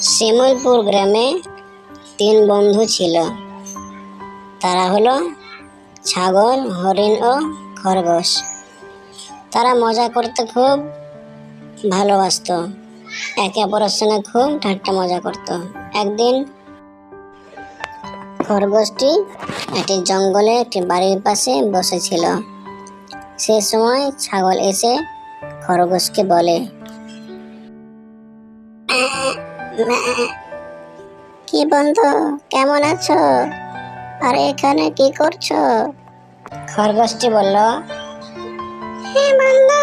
শিমুলপুর গ্রামে তিন বন্ধু ছিল। তারা হলো ছাগল, হরিণ ও খরগোশ। তারা মজা করতে খুব ভালোবাসতো। একে অপরের সঙ্গে খুব ঠাট্টা মজা করত। একদিন খরগোশটি একটি জঙ্গলে একটি বাড়ির পাশে বসেছিল। সে সময় ছাগল এসে খরগোশকে বলে কি বন্ধু কেমন আছো? আর এখানে কি করছ? খরগোশটি বলল হ্যাঁ বন্ধু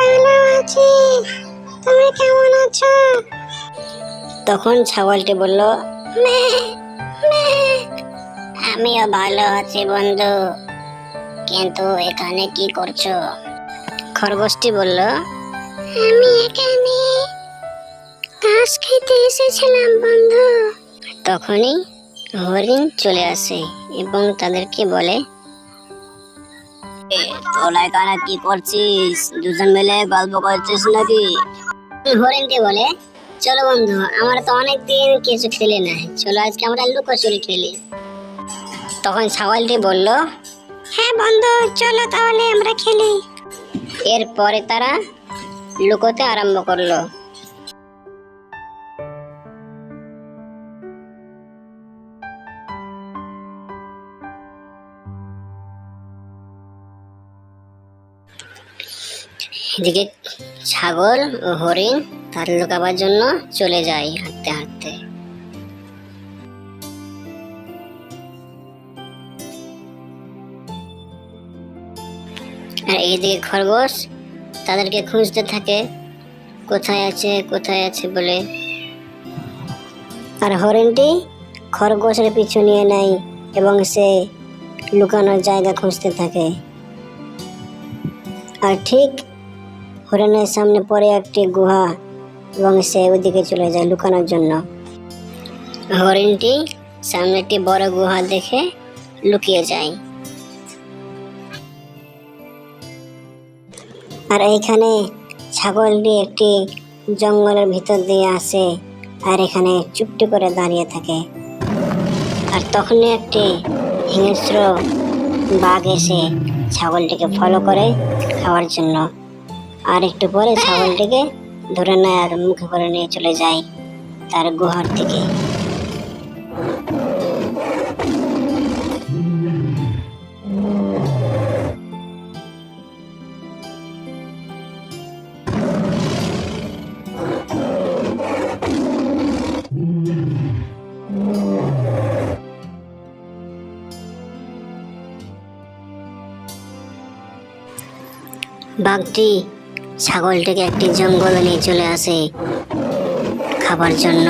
ভালো আছি। তুমি কেমন আছো? তখন ছাগলটি বলল আমিও ভালো আছি বন্ধু কিন্তু এখানে কি করছ? খরগোশটি বলল আমি এখানে খেতে এসেছিলাম বন্ধু। তখনই হরিণ চলে আসে এবং তাদেরকে বলে তোরা এখানে কি করছিস? দুজন মিলে গল্প করছিস নাকি? হরিণটি বলে চলো বন্ধু আমরা তো অনেক দিন কিছু খেলি না চলো আজকে আমরা লুকোচুরি খেলি। তখন ছাগলটি বলল হ্যাঁ বন্ধু চলো তাহলে আমরা খেলি। এরপরে তারা লুকোতে আরম্ভ করল। এদিকে ছাগল ও হরিণ, তার লুকাবার জন্য চলে যায় হাঁটতে হাঁটতে। আর এইদিকে খরগোশ তাদেরকে খুঁজতে থাকে, কোথায় আছে কোথায় আছে বলে। আর হরিণটি খরগোশের পিছু নিয়ে নেয় এবং সে লুকানোর জায়গা খুঁজতে থাকে। আর ঠিক হরিণের সামনে পড়ে একটি গুহা এবং সে ওদিকে চলে যায় লুকানোর জন্য। হরিণটি সামনে একটি বড় গুহা দেখে লুকিয়ে যায়। আর এইখানে ছাগলটি একটি জঙ্গলের ভিতর দিয়ে আসে আর এখানে চুপটি করে দাঁড়িয়ে থাকে। আর তখনই একটি হিংস্র বাঘ এসে ছাগলটিকে ফলো করে খাওয়ার জন্য। আর একটু পরে ছাগলটিকে ধরে নেয় আর মুখে করে নিয়ে চলে যায় তার গুহার থেকে বাঘটি ছাগলটিকে একটি জঙ্গলে নিয়ে চলে আসে খাবার জন্য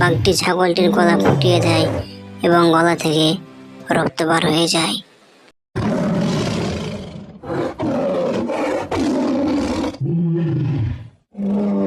বাঘটি ছাগলটির গলা ফুটিয়ে দেয় এবং গলা থেকে রক্ত বার হয়ে যায় Mm-hmm.